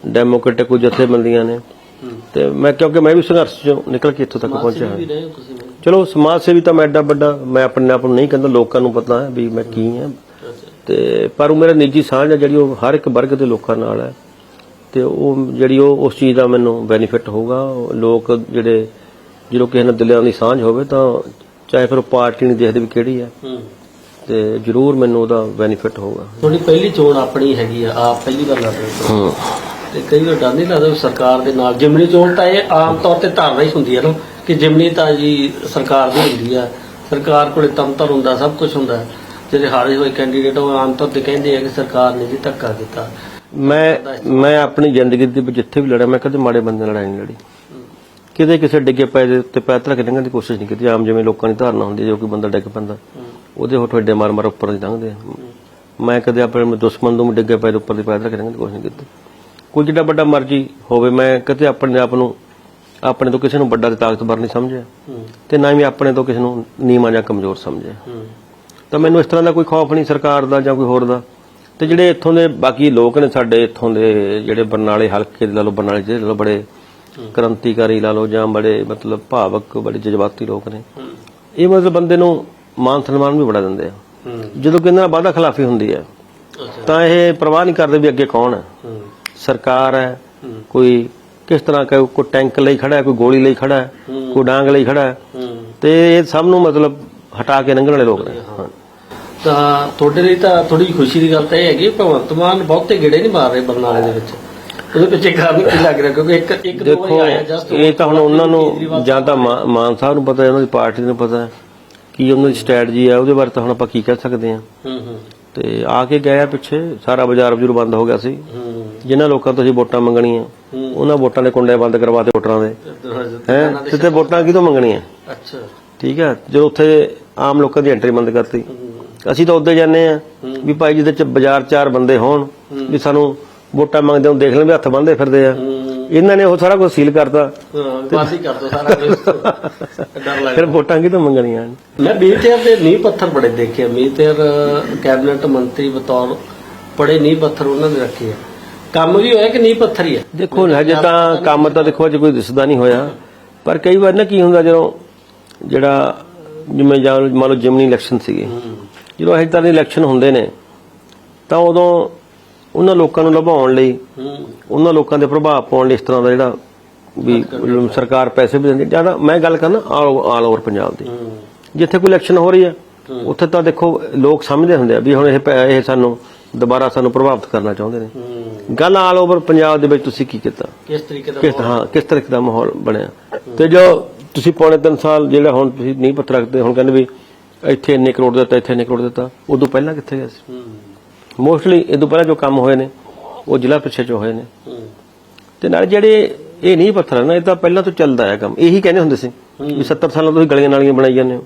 B: ਡੈਮੋਕ੍ਰੈਟਿਕ ਕੋਈ ਜਥੇਬੰਦੀਆਂ ਨੇ ਤੇ ਮੈਂ ਕਿਉਂਕਿ ਮੈਂ ਵੀ ਸੰਘਰਸ਼ ਚੋਂ ਨਿਕਲ ਕੇ ਇੱਥੋਂ ਤੱਕ ਪਹੁੰਚਿਆ ਹਾਂ। ਚਲੋ ਸਮਾਜ ਸੇਵੀ ਤਾਂ ਮੈਂ ਐਡਾ ਵੱਡਾ ਮੈਂ ਆਪਣੇ ਆਪ ਨੂੰ ਨਹੀਂ ਕਹਿੰਦਾ ਲੋਕਾਂ ਨੂੰ ਪਤਾ ਹੈ ਵੀ ਮੈਂ ਕੀ ਹਾਂ। ਤੇ ਪਰ ਉਹ ਮੇਰਾ ਨਿੱਜੀ ਸਾਂਝ ਹੈ ਜਿਹੜੀ ਉਹ ਹਰ ਇੱਕ ਵਰਗ ਦੇ ਲੋਕਾਂ ਨਾਲ ਹੈ। ਤੇ ਉਹ ਜਿਹੜੀ ਉਹ ਉਸ ਚੀਜ਼ ਦਾ ਮੈਨੂੰ ਬੈਨੀਫਿਟ ਹੋਊਗਾ। ਲੋਕ ਜਿਹੜੇ ਜਦੋਂ ਕਿਸੇ ਨਾਲ ਦਿਲਾਂ ਦੀ ਸਾਂਝ ਹੋਵੇ ਤਾਂ ਚਾਹੇ ਫਿਰ ਉਹ ਪਾਰਟੀ ਨਹੀਂ ਦੇਖਦੇ ਵੀ ਕਿਹੜੀ ਹੂੰ। ਤੇ ਜ਼ਰੂਰ ਮੈਨੂੰ ਉਹਦਾ ਬੈਨੀਫਿਟ ਹੋਊਗਾ।
A: ਤੁਹਾਡੀ ਪਹਿਲੀ ਚੋਣ ਆਪਣੀ ਹੈਗੀ ਆ ਆਪ ਪਹਿਲੀ ਵਾਰ ਲੜ ਰਹੇ ਹੋ।
B: ਹਾਂ।
A: ਤੇ ਕਈ ਵਾਰ ਡਰ ਨਹੀਂ ਲੱਗਦਾ ਵੀ ਸਰਕਾਰ ਦੇ ਨਾਲ ਜਿਮਨੀ ਚੋਣ ਤਾਂ ਇਹ ਆਮ ਤੌਰ ਤੇ ਧਾਰਨਾ ਹੀ ਹੁੰਦੀ ਹੈ ਨਾ ਕਿ ਜਿਮਨੀ ਤਾਂ ਜੀ ਸਰਕਾਰ ਦੀ ਹੁੰਦੀ ਆ। ਸਰਕਾਰ ਕੋਲੇ ਤੰਤਰ ਹੁੰਦਾ ਸਭ ਕੁਝ ਹੁੰਦਾ। ਹੈ। ਜਿਹੜੇ ਹਾਰੇ ਹੋਏ ਕੈਂਡੀਡੇਟ ਉਹ ਆਮ ਤੌਰ ਤੇ ਕਹਿੰਦੇ ਆ ਕਿ ਸਰਕਾਰ ਨੇ ਜੀ ਧੱਕਾ ਕੀਤਾ
B: ਮੈਂ ਮੈਂ ਆਪਣੀ ਜ਼ਿੰਦਗੀ ਦੇ ਵਿੱਚ ਜਿੱਥੇ ਵੀ ਲੜਿਆ ਮੈਂ ਕਦੇ ਮਾੜੇ ਬੰਦੇ ਨਾਲ ਲੜਾਈ ਨਹੀਂ ਲੜੀ। ਕਿਤੇ ਕਿਸੇ ਡਿੱਗੇ ਪਏ ਦੇ ਉੱਤੇ ਪੈਰ ਧਰ ਕੇ ਲੰਘਣ ਦੀ ਕੋਸ਼ਿਸ਼ ਨਹੀਂ ਕੀਤੀ। ਆਮ ਜਿਵੇਂ ਲੋਕਾਂ ਦੀ ਧਾਰਨਾ ਹੁੰਦੀ ਹੈ, ਜੋ ਕੋਈ ਬੰਦਾ ਡਿੱਗ ਪੈਂਦਾ। ਉਹਦੇ ਹੋਠ ਵੱਡੇ ਮਾਰ ਮਾਰ ਉੱਪਰ ਦੀ ਲੰਘਦੇ ਆ। ਮੈਂ ਕਦੇ ਆਪਣੇ ਦੁਸ਼ਮਣ ਨੂੰ ਡਿੱਗੇ ਪਏ ਦੇ ਉੱਪਰ ਦੀ ਪੈਰ ਧਰ ਕੇ ਲੰਘਣ ਦੀ ਕੋਸ਼ਿਸ਼ ਨਹੀਂ ਕੀਤੀ। ਕੋਈ ਜਿੱਡਾ ਵੱਡਾ ਮਰਜ਼ੀ ਹੋਵੇ, ਮੈਂ ਕਦੇ ਆਪਣੇ ਆਪ ਨੂੰ, ਆਪਣੇ ਤੋਂ ਕਿਸੇ ਨੂੰ ਵੱਡਾ ਤੇ ਤਾਕਤਵਰ ਨਹੀਂ ਸਮਝਿਆ। ਤੇ ਨਾ ਹੀ ਆਪਣੇ ਤੋਂ ਕਿਸੇ ਨੂੰ ਨੀਵਾਂ ਜਾਂ ਕਮਜ਼ੋਰ ਸਮਝਿਆ। ਤਾਂ ਮੈਨੂੰ ਇਸ ਤਰ੍ਹਾਂ ਦਾ ਕੋਈ ਖੌਫ ਨਹੀਂ ਸਰਕਾਰ ਦਾ ਜਾਂ ਕੋਈ ਹੋਰ ਦਾ। ਤੇ ਜਿਹੜੇ ਇੱਥੋਂ ਦੇ ਬਾਕੀ ਲੋਕ ਨੇ ਸਾਡੇ, ਇੱਥੋਂ ਦੇ ਜਿਹੜੇ ਬਰਨਾਲੇ ਹਲਕੇ ਦੇ ਲਾ ਲਓ, ਬਰਨਾਲੇ ਜਿਹੜੇ ਲਾ ਲਓ, ਬੜੇ ਕ੍ਰਾਂਤੀਕਾਰੀ ਲਾ ਲਓ ਜਾਂ ਬੜੇ ਮਤਲਬ ਭਾਵਕ ਬੜੇ ਜਜ਼ਬਾਤੀ ਲੋਕ ਨੇ। ਇਹ ਮਤਲਬ ਬੰਦੇ ਨੂੰ ਮਾਨ ਸਨਮਾਨ ਵੀ ਬੜਾ ਦਿੰਦੇ ਆ। ਜਦੋਂ ਕਿ ਇਹਨਾਂ ਨਾਲ ਵਾਅਦਾ ਖਿਲਾਫੀ ਹੁੰਦੀ ਹੈ ਤਾਂ ਇਹ ਪ੍ਰਵਾਹ ਨਹੀਂ ਕਰਦੇ ਵੀ ਅੱਗੇ ਕੌਣ
A: ਹੈ।
B: ਸਰਕਾਰ ਹੈ ਕੋਈ ਕਿਸ ਤਰ੍ਹਾਂ ਕੋਈ ਟੈਂਕ ਲਈ ਖੜਾ ਹੈ ਕੋਈ ਗੋਲੀ ਲਈ ਖੜਾ ਹੈ। ਕੋਈ ਡਾਂਗ ਲਈ ਖੜਾ ਹੈ। ਤੇ ਇਹ ਸਭ ਨੂੰ ਮਤਲਬ ਹਟਾ ਕੇ ਲੰਘਣ ਵਾਲੇ ਲੋਕ ਨੇ।
A: ਤਾਂ ਤੁਹਾਡੇ ਲਈ ਤਾਂ ਥੋੜੀ ਖੁਸ਼ੀ ਦੀ ਗੱਲ ਤਾਂ ਇਹ ਹੈਗੀ ਭਗਵੰਤ ਮਾਨ ਬਹੁਤੇ ਗੇੜੇ ਨਹੀਂ ਮਾਰ ਰਹੇ ਬਰਨਾਲੇ ਦੇ ਵਿੱਚ। ਉਹਦੇ ਪਿੱਛੇ ਕਾਰਨ ਕੀ ਲੱਗ ਰਿਹਾ ਕਿਉਂਕਿ ਇੱਕ ਇੱਕ ਦੋ ਵਾਰੀ
B: ਦੇਖੋ
A: ਆਇਆ ਜਸਟ
B: ਇਹ ਤਾਂ ਹੁਣ ਉਹਨਾਂ ਨੂੰ ਜਾਂ ਤਾਂ ਮਾ- ਮਾਨ ਸਾਹਿਬ ਨੂੰ ਪਤਾ ਹੈ ਉਹਨਾਂ ਦੀ ਪਾਰਟੀ ਨੂੰ ਪਤਾ ਹੈ ਕੀ ਉਹਨਾਂ ਦੀ ਸਟ੍ਰੈਟਜੀ ਹੈ ਉਹਦੇ ਬਾਰੇ ਤਾਂ ਹੁਣ ਆਪਾਂ ਕੀ ਕਹਿ ਸਕਦੇ ਹਾਂ।
A: ਹੂੰ ਹੂੰ।
B: ਤੇ ਆ ਕੇ ਗਏ ਆ ਪਿੱਛੇ ਸਾਰਾ ਬਾਜ਼ਾਰ ਬਜੂਰ ਬੰਦ ਹੋ ਗਿਆ ਸੀ।
A: ਹੂੰ।
B: ਜਿਨ੍ਹਾਂ ਲੋਕਾਂ ਤੋਂ ਅਸੀਂ ਵੋਟਾਂ ਮੰਗਣੀਆਂ। ਉਹਨਾਂ ਵੋਟਾਂ ਦੇ ਕੁੰਡੇ ਬੰਦ ਕਰਵਾਤੇ ਵੋਟਰਾਂ ਦੇ। ਹੈ? ਤੇ ਤੇ ਵੋਟਾਂ ਕਿਹਦੋਂ ਮੰਗਣੀਆਂ?
A: ਅੱਛਾ।
B: ਠੀਕ ਹੈ? ਜਦੋਂ ਉੱਥੇ ਆਮ ਲੋਕਾਂ ਦੀ ਐਂਟਰੀ ਬੰਦ ਕਰਤੀ। ਅਸੀਂ ਤਾਂ ਉੱਦੇ ਜਾਂਦੇ ਆ ਵੀ ਭਾਈ ਜਿਹਦੇ ਚ ਬਾਜ਼ਾਰ ਚਾਰ ਬੰਦੇ ਹੋਣ ਵੀ ਸਾਨੂੰ ਵੋਟਾਂ ਮੰਗਦੇ ਨੂੰ ਦੇਖ ਲੈਣ ਵੀ ਹੱਥ ਬੰਨ੍ਹਦੇ ਫਿਰਦੇ ਆ। ਇਹਨਾਂ ਨੇ ਉਹ ਸਾਰਾ ਕੁਝ ਸੀਲ ਕਰਤਾ।
A: ਹਾਂ ਬਸ ਹੀ ਕਰ ਦੋ ਸਾਰਾ ਕੁਝ ਡਰ ਲੱਗਦਾ।
B: ਫਿਰ ਵੋਟਾਂ ਕਿਹਦੋਂ ਮੰਗਣੀਆਂ?
A: ਮੈਂ ਮੀਤੇਰ ਦੇ ਨੀਂਹ ਪੱਥਰ ਬੜੇ ਦੇਖੇ ਮੀਤੇਰ ਕੈਬਨਿਟ ਮੰਤਰੀ ਬਤੌਰ ਬੜੇ ਨੀਂਹ ਪੱਥਰ ਉਹਨਾਂ ਨੇ ਰੱਖੇ ਆ। ਕੰਮ ਵੀ ਹੋਇਆ ਕਿ ਨੀਂਹ ਪੱਥਰ ਹੀ ਆ?
B: ਦੇਖੋ ਹਜੇ ਤਾਂ ਕੰਮ ਤਾਂ ਦੇਖੋ ਅਜੇ ਕੋਈ ਦਿਸਦਾ ਨਹੀਂ ਹੋਇਆ। ਪਰ ਕਈ ਵਾਰ ਨਾ ਕੀ ਹੁੰਦਾ ਜਦੋਂ ਜਿਹੜਾ ਜਿਵੇਂ ਜਾਂ ਮੰਨ ਲਓ ਜਿਮਨੀ ਇਲੈਕਸ਼ਨ ਸੀਗੇ। ਜਦੋਂ ਇਹ ਤਰ੍ਹਾਂ ਦੇ ਇਲੈਕਸ਼ਨ ਹੁੰਦੇ ਨੇ ਤਾਂ ਉਦੋਂ ਉਹਨਾਂ ਲੋਕਾਂ ਨੂੰ ਲਭਾਉਣ ਲਈ ਉਹਨਾਂ ਲੋਕਾਂ ਦੇ ਪ੍ਰਭਾਵ ਪਾਉਣ ਲਈ ਇਸ ਤਰ੍ਹਾਂ ਦਾ ਜਿਹੜਾ ਵੀ ਸਰਕਾਰ ਪੈਸੇ ਵੀ ਦਿੰਦੀ। ਜ਼ਿਆਦਾ ਮੈਂ ਗੱਲ ਕਰਨਾ ਆਲ ਓਵਰ ਪੰਜਾਬ ਦੀ। ਜਿੱਥੇ ਕੋਈ ਇਲੈਕਸ਼ਨ ਹੋ ਰਹੀ ਹੈ ਉੱਥੇ ਤਾਂ ਦੇਖੋ ਲੋਕ ਸਮਝਦੇ ਹੁੰਦੇ ਆ ਵੀ ਹੁਣ ਇਹ ਇਹ ਸਾਨੂੰ ਦੁਬਾਰਾ ਸਾਨੂੰ ਪ੍ਰਭਾਵਿਤ ਕਰਨਾ ਚਾਹੁੰਦੇ ਨੇ। ਗੱਲ ਆਲ ਓਵਰ ਪੰਜਾਬ ਦੇ ਵਿੱਚ ਤੁਸੀਂ ਕੀ ਕੀਤਾ?
A: ਕਿਸ ਤਰੀਕੇ ਦਾ
B: ਕਿਸ ਹਾਂ ਕਿਸ ਤਰ੍ਹਾਂ ਦਾ ਮਾਹੌਲ ਬਣਿਆ? ਤੇ ਜੋ ਤੁਸੀਂ ਪੌਣੇ 3 ਸਾਲ ਜਿਹੜਾ ਹੁਣ ਤੁਸੀਂ ਨਹੀਂ ਪੱਤਰ ਰੱਖਦੇ ਹੁਣ ਕਹਿੰਦੇ ਵੀ ਇੱਥੇ ਇੰਨੇ ਕਰੋੜ ਦਿੱਤਾ ਇੱਥੇ ਇੰਨੇ ਕਰੋੜ ਦਿੱਤਾ ਉਦੋਂ ਪਹਿਲਾਂ ਕਿੱਥੇ ਗਿਆ ਸੀ? ਮੋਸਟਲੀ ਇਹ ਤੋਂ ਪਹਿਲਾਂ ਜੋ ਕੰਮ ਹੋਏ ਨੇ ਉਹ ਜ਼ਿਲ੍ਹਾ ਪਿੱਛੇ ਚ ਹੋਏ ਨੇ। ਤੇ ਨਾਲ ਜਿਹੜੇ ਇਹ ਨਹੀਂ ਪੱਥਰ ਨਾ ਇਹ ਤਾਂ ਪਹਿਲਾਂ ਤੋਂ ਚੱਲਦਾ ਆਇਆ ਕੰਮ। ਇਹੀ ਕਹਿੰਦੇ ਹੁੰਦੇ ਸੀ ਵੀ 70 ਸਾਲਾਂ ਤੋਂ ਤੁਸੀਂ ਗਲੀਆਂ ਨਾਲੀਆਂ ਬਣਾਈ ਜਾਂਦੇ ਹੋ।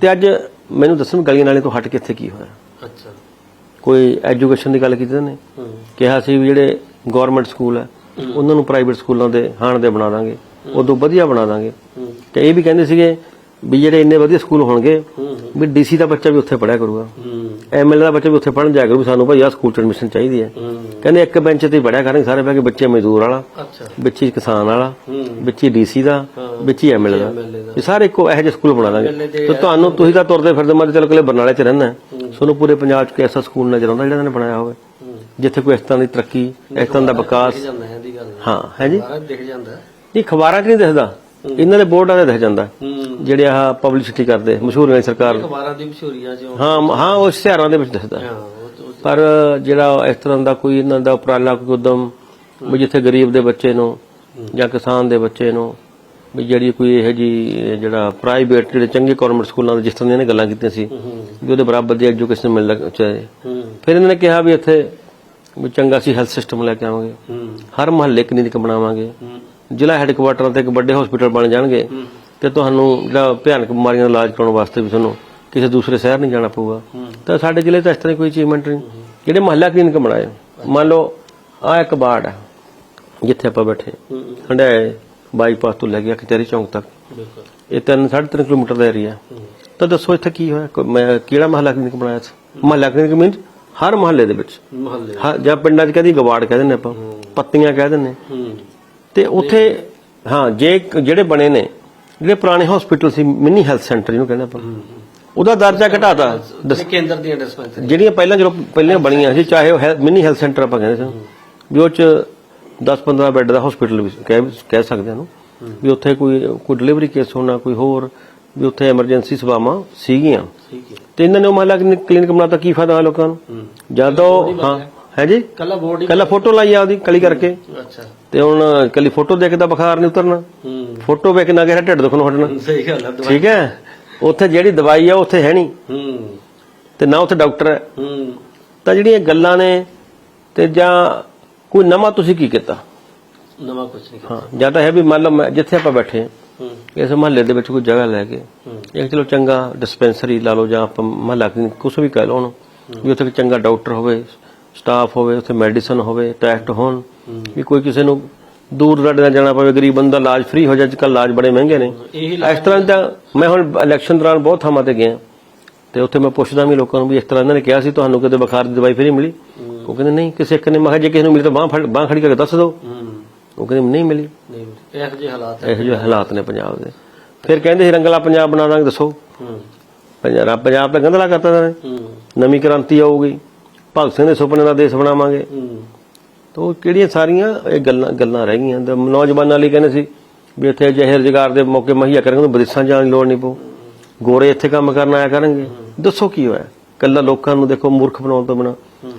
B: ਤੇ ਅੱਜ ਮੈਨੂੰ ਦੱਸਣ ਗਲੀਆਂ ਨਾਲੀਆਂ ਤੋਂ ਹਟ ਕੇ ਇੱਥੇ ਕੀ ਹੋਇਆ?
A: ਅੱਛਾ।
B: ਕੋਈ ਐਜੂਕੇਸ਼ਨ ਦੀ ਗੱਲ ਕੀਤੀ ਨੇ ਕਿਹਾ ਸੀ ਵੀ ਜਿਹੜੇ ਗਵਰਨਮੈਂਟ ਸਕੂਲ ਹੈ। ਉਹਨਾਂ ਨੂੰ ਪ੍ਰਾਈਵੇਟ ਸਕੂਲਾਂ ਦੇ ਹਾਣ ਦੇ ਬਣਾ ਦਾਂਗੇ। ਉਦੋਂ ਵਧੀਆ ਬਣਾ ਦਾਂਗੇ। ਤੇ ਇਹ ਵੀ ਕਹਿੰਦੇ ਸੀਗੇ ਵੀ ਜਿਹੜੇ ਇੰਨੇ ਵਧੀਆ ਸਕੂਲ ਹੋਣਗੇ ਵੀ ਡੀਸੀ ਦਾ ਬੱਚਾ ਵੀ ਉੱਥੇ ਪੜਿਆ ਕਰੂਗਾ। ਐਮਐਲਏ ਦਾ ਬੱਚਾ ਵੀ ਉੱਥੇ ਪੜਨ ਜਾਇਆ ਕਰੂ ਵੀ ਸਾਨੂੰ ਭਾਈ ਆਹ ਸਕੂਲ ਚ ਐਡਮਿਸ਼ਨ ਚਾਹੀਦੀ ਹੈ। ਕਹਿੰਦੇ ਇੱਕ ਬੈਂਚ ਤੇ ਪੜਿਆ ਕਰਾਂਗੇ ਸਾਰੇ ਬਹਿ ਕੇ ਬੱਚੇ ਮਜ਼ਦੂਰ ਵਾਲਾ
A: ਅੱਛਾ।
B: ਵਿੱਚ ਹੀ ਕਿਸਾਨ ਵਾਲਾ ਵਿੱਚ ਹੀ ਡੀਸੀ ਦਾ ਵਿੱਚ ਹੀ ਐਮਐਲਏ ਦਾ। ਇਹ ਸਾਰੇ ਇੱਕੋ ਇਹੋ ਜਿਹੇ ਸਕੂਲ ਬਣਾ ਦਾਂਗੇ। ਤੇ ਤੁਹਾਨੂੰ ਤੁਸੀਂ ਤਾਂ ਤੁਰਦੇ ਫਿਰਦੇ ਮੈਂ ਚਲੋ ਕੋਲੇ ਬਰਨਾਲੇ ਚ ਰਹਿਣਾ ਤੁਹਾਨੂੰ ਪੂਰੇ ਪੰਜਾਬ ਚ ਕੋਈ ਐਸਾ ਸਕੂਲ ਨਜ਼ਰ ਆਉਂਦਾ ਜਿਹੜਾ ਇਹਨਾਂ ਨੇ ਬਣਾਇਆ ਹੋਵੇ? ਜਿੱਥੇ ਕੋਈ ਇਸ ਤਰ੍ਹਾਂ ਦੀ ਤਰੱਕੀ ਇਸ ਤਰ੍ਹਾਂ ਦਾ ਵਿਕਾਸ।
A: ਹੈ
B: ਹਾਂ ਜੀ?
A: ਦਿਖ ਜਾਂਦਾ। ਹੈ।
B: ਇਹ ਖਬਰਾਂ 'ਚ ਨਹੀਂ ਦਿਖਦਾ। ਇਹਨਾਂ ਦੇ ਬੋਰਡਾਂ ਤੇ ਦਿਖ ਜਾਂਦਾ।
A: ਹੂੰ।
B: ਜਿਹੜੇ ਆਹ ਪਬਲਿਸਿਟੀ ਕਰਦੇ ਮਸ਼ਹੂਰ ਨੇ ਸਰਕਾਰ।
A: ਅਖਬਾਰਾਂ ਦੀ ਮਸ਼ਹੂਰੀਆਂ ਚੋਂ
B: ਹਾਂ ਹਾਂ ਉਹ ਸ਼ਹਿਰਾਂ ਦੇ ਵਿੱਚ ਦਿਖਦਾ
A: ਹਾਂ ਉਹ- ਉਹ-
B: ਪਰ ਜਿਹੜਾ ਇਸ ਤਰ੍ਹਾਂ ਦਾ ਕੋਈ ਇਹਨਾਂ ਦਾ ਉਪਰਾਲਾ ਕੋਈ ਉਦਮ ਵੀ ਜਿੱਥੇ ਗਰੀਬ ਦੇ ਬੱਚੇ ਨੂੰ ਜਾਂ ਕਿਸਾਨ ਦੇ ਬੱਚੇ ਨੂੰ ਵੀ ਜਿਹੜੀ ਕੋਈ ਇਹ ਜੀ ਜਿਹੜਾ ਪ੍ਰਾਈਵੇਟ ਜਿਹੜੇ ਚੰਗੇ ਗਵਰਨਮੈਂਟ ਸਕੂਲਾਂ ਦੇ ਜਿਸ ਤਰ੍ਹਾਂ ਦੀਆਂ ਇਹਨੇ ਗੱਲਾਂ ਕੀਤੀਆਂ ਸੀ
A: ਹੂੰ
B: ਵੀ ਉਹਦੇ ਬਰਾਬਰ ਦੀ ਐਜੂਕੇਸ਼ਨ ਮਿਲਣਾ ਚਾਹੀਏ
A: ਹੂੰ।
B: ਫਿਰ ਇਹਨਾਂ ਨੇ ਕਿਹਾ ਵੀ ਇੱਥੇ ਵੀ ਚੰਗਾ ਸੀ ਹੈਲਥ ਸਿਸਟਮ ਲੈ ਕੇ ਆਵਾਂਗੇ।
A: ਹੂੰ।
B: ਹਰ ਮਹੱਲੇ ਕਲੀਨਿਕ ਬਣਾਵਾਂਗੇ।
A: ਹੂੰ।
B: ਜ਼ਿਲ੍ਹਾ ਹੈੱਡਕੁਆਟਰਾਂ ਤੇ ਇੱਕ ਵੱਡੇ ਹਸਪੀਟਲ ਬਣ ਜਾਣਗੇ ਤੇ ਤੁਹਾਨੂੰ ਜਿਹੜਾ ਭਿਆਨਕ ਬਿਮਾਰੀਆਂ ਦਾ ਇਲਾਜ ਕਰਾਉਣ ਵਾਸਤੇ ਵੀ ਤੁਹਾਨੂੰ ਕਿਸੇ ਦੂਸਰੇ ਸ਼ਹਿਰ ਨਹੀਂ ਜਾਣਾ ਪਊਗਾ। ਤਾਂ ਸਾਡੇ ਜ਼ਿਲ੍ਹੇ 'ਚ ਇਸ ਤਰ੍ਹਾਂ ਕੋਈ ਅਚੀਵਮੈਂਟ ਨਹੀਂ। ਜਿਹੜੇ ਮਹੱਲਾ ਕਲੀਨਿਕ ਬਣਾਏ ਮੰਨ ਲਓ ਆ ਇੱਕ ਬਾੜ ਹੈ ਜਿੱਥੇ ਆਪਾਂ ਬੈਠੇ ਹੰਡਾਏ ਬਾਈਪਾਸ ਤੋਂ ਲੈ ਗਿਆ ਕਚਹਿਰੀ ਚੌਂਕ ਤੱਕ।
A: ਬਿਲਕੁਲ।
B: ਇਹ ਤਿੰਨ ਸਾਢੇ ਤਿੰਨ ਕਿਲੋਮੀਟਰ ਦਾ ਏਰੀਆ ਤਾਂ ਦੱਸੋ ਇੱਥੇ ਕੀ ਹੋਇਆ? ਮੈਂ ਕਿਹੜਾ ਮਹੱਲਾ ਕਲੀਨਿਕ ਬਣਾਇਆ ਸੀ ਮਹੱਲਾ ਕਲੀਨਿਕ ਮੀਨਸ ਹਰ ਮਹੱਲੇ ਦੇ ਵਿੱਚ।
A: ਮਹੱਲੇ।
B: ਜਾਂ ਪਿੰਡਾਂ 'ਚ ਕਹਦੀ ਗਵਾੜ ਕਹਿ ਦਿੰਦੇ ਆਪਾਂ। ਪੱਤੀਆਂ ਕਹਿ ਦਿੰਦੇ।
A: ਹੂੰ।
B: ਤੇ ਉੱਥੇ ਹਾਂ ਜੇ ਜਿਹੜੇ ਬਣੇ ਨੇ ਜਿਹੜੇ ਪੁਰਾਣੇ ਹਸਪੀਟਲ ਸੀ ਮਿੰਨੀ ਹੈਲਥ ਸੈਂਟਰ ਜਿਹਨੂੰ ਕਹਿੰਦੇ ਆਪਾਂ। ਉਹਦਾ ਦਰਜਾ ਘਟਾਤਾ।
A: ਕੇਂਦਰ ਦੀਆਂ ਡਿਸਪੈਂਸਰੀ
B: ਜਿਹੜੀਆਂ ਪਹਿਲਾਂ ਜਦੋਂ ਪਹਿਲਾਂ ਬਣੀਆਂ ਸੀ ਚਾਹੇ ਉਹ ਮਿੰਨੀ ਹੈਲਥ ਸੈਂਟਰ ਆਪਾਂ ਕਹਿੰਦੇ ਸੀ। ਵੀ ਉਹ ਚ 10-15 ਬੈੱਡ ਦਾ ਹਸਪੀਟਲ ਵੀ ਕਹਿ ਕਹਿ ਸਕਦੇ ਹਾਂ। ਨੂੰ ਵੀ ਉੱਥੇ ਕੋਈ ਕੋਈ ਡਿਲੀਵਰੀ ਕੇਸ ਹੋਣਾ ਕੋਈ ਹੋਰ ਵੀ ਉੱਥੇ ਐਮਰਜੈਂਸੀ ਸੇਵਾਵਾਂ ਸੀਗੀਆਂ।
A: ਠੀਕ ਹੈ।
B: ਤੇ ਇਹਨਾਂ ਨੇ ਉਹ ਮਹੱਲਾ ਕਲੀਨਿਕ ਬਣਾਤਾ ਕੀ ਫਾਇਦਾ ਹੋਇਆ ਲੋਕਾਂ ਨੂੰ?
A: ਹੂੰ।
B: ਜਾਂ ਤਾਂ ਉਹ- ਹਾਂ। ਹੈ ਜੀ
A: ਕੱਲਾ ਬੋਰਡ ਹੀ
B: ਕੱਲਾ ਫੋਟੋ ਲਾਈ ਆ ਉਹਦੀ ਕਲੀ ਕਰਕੇ।
A: ਅੱਛਾ।
B: ਤੇ ਹੁਣ ਕੱਲੀ ਫੋਟੋ ਦੇਖ ਕੇ ਤਾਂ ਬੁਖਾਰ ਨਹੀਂ ਉਤਰਨਾ।
A: ਹੂੰ।
B: ਫੋਟੋ ਵੇਖ ਕੇ ਨਾ ਕਿਸੇ ਢਿੱਡ ਦੁਖਣ ਹਟਣਾ।
A: ਸਹੀ ਗੱਲ ਹੈ
B: ਠੀਕ ਹੈ? ਉੱਥੇ ਜਿਹੜੀ ਦਵਾਈ ਆ ਉੱਥੇ ਹੈ ਨਹੀਂ।
A: ਹੂੰ।
B: ਤੇ ਨਾ ਉੱਥੇ ਡਾਕਟਰ ਹੈ।
A: ਹੂੰ।
B: ਤਾਂ ਜਿਹੜੀਆਂ ਗੱਲਾਂ ਨੇ ਤੇ ਜਾਂ ਕੋਈ ਨਵਾਂ ਤੁਸੀਂ ਕੀ ਕੀਤਾ?
A: ਨਵਾਂ ਕੁਝ ਨਹੀਂ
B: ਹਾਂ ਜਾਂ ਤਾਂ ਹੈ ਵੀ ਮੰਨ ਲਓ ਜਿੱਥੇ ਆਪਾਂ ਬੈਠੇ ਹਾਂ, ਇਸ ਮਹੱਲੇ ਦੇ ਵਿੱਚ ਕੋਈ ਜਗ੍ਹਾ ਲੈ ਕੇ ਇੱਕ ਚਲੋ ਚੰਗਾ ਡਿਸਪੈਂਸਰੀ ਲਾ ਲਓ ਜਾਂ ਆਪਾਂ ਮਹੱਲਾ ਕੁਛ ਵੀ ਕਹਿ ਲਓ ਉਹਨੂੰ ਵੀ ਉੱਥੇ ਚੰਗਾ ਡਾਕਟਰ ਹੋਵੇ ਸਟਾਫ ਹੋਵੇ ਉੱਥੇ ਮੈਡੀਸਨ ਹੋਵੇ ਟੈਸਟ ਹੋਣ ਵੀ ਕੋਈ ਕਿਸੇ ਨੂੰ ਦੂਰ ਦਰਾਡੇ ਨਾ ਜਾਣਾ ਪਵੇ ਗਰੀਬ ਬੰਦਾ ਇਲਾਜ ਫ੍ਰੀ ਹੋ ਜਾਏ ਅੱਜਕੱਲ ਇਲਾਜ ਬੜੇ ਮਹਿੰਗੇ ਨੇ। ਇਸ ਤਰ੍ਹਾਂ ਦਾ ਮੈਂ ਹੁਣ ਇਲੈਕਸ਼ਨ ਦੌਰਾਨ ਬਹੁਤ ਥਾਵਾਂ ਤੇ ਗਿਆ। ਤੇ ਉੱਥੇ ਮੈਂ ਪੁੱਛਦਾ ਵੀ ਲੋਕਾਂ ਨੂੰ ਵੀ ਇਸ ਤਰ੍ਹਾਂ ਇਹਨਾਂ ਨੇ ਕਿਹਾ ਸੀ ਤੁਹਾਨੂੰ ਕਿਤੇ ਬੁਖਾਰ ਦੀ ਦਵਾਈ ਫ੍ਰੀ ਮਿਲੀ? ਉਹ ਕਹਿੰਦੇ ਨਹੀਂ ਕਿਸੇ ਇੱਕ ਨੇ ਮੈਂ ਕਿਹਾ ਜੇ ਕਿਸੇ ਨੂੰ ਮਿਲੀ ਤਾਂ ਬਾਹ ਫੜ ਬਾਹ ਖੜੀ ਕਰਕੇ ਦੱਸ ਦਿਓ ਉਹ ਕਹਿੰਦੇ ਨਹੀਂ ਮਿਲੀ।
A: ਨਹੀਂ ਇਹੋ ਜਿਹੇ ਹਾਲਾਤ
B: ਇਹੋ ਜਿਹੇ ਹਾਲਾਤ ਨੇ ਪੰਜਾਬ ਦੇ। ਫਿਰ ਕਹਿੰਦੇ ਸੀ ਰੰਗਲਾ ਪੰਜਾਬ ਬਣਾ ਦਾਂਗੇ ਦੱਸੋ। ਪੰਜਾਬ ਪੰਜਾਬ ਤਾਂ ਗੰਦਲਾ ਕਰਤਾ ਨੇ। ਨਵੀਂ ਕ੍ਰਾਂਤੀ ਆਊਗੀ। ਭਗਤ ਸਿੰਘ ਦੇ ਸੁਪਨੇ ਦਾ ਦੇਸ਼ ਬਣਾਵਾਂਗੇ।
A: ਹੂੰ।
B: ਤਾਂ ਕਿਹੜੀਆਂ ਸਾਰੀਆਂ ਇਹ ਗੱਲਾਂ ਗੱਲਾਂ ਰਹਿ ਗਈਆਂ। ਤੇ ਨੌਜਵਾਨਾਂ ਲਈ ਕਹਿੰਦੇ ਸੀ ਵੀ ਇੱਥੇ ਜਿਹੇ ਰੁਜ਼ਗਾਰ ਦੇ ਮੌਕੇ ਮੁਹੱਈਆ ਕਰਾਂਗੇ ਤਾਂ ਵਿਦੇਸ਼ਾਂ ਜਾਣ ਦੀ ਲੋੜ ਨਹੀਂ ਪਊ। ਗੋਰੇ ਇੱਥੇ ਕੰਮ ਕਰਨ ਆਇਆ ਕਰਨਗੇ। ਦੱਸੋ ਕੀ ਹੋਇਆ? ਕੱਲਾ ਲੋਕਾਂ ਨੂੰ ਦੇਖੋ ਮੂਰਖ ਬਣਾਉਣ ਤੋਂ ਬਿਨਾ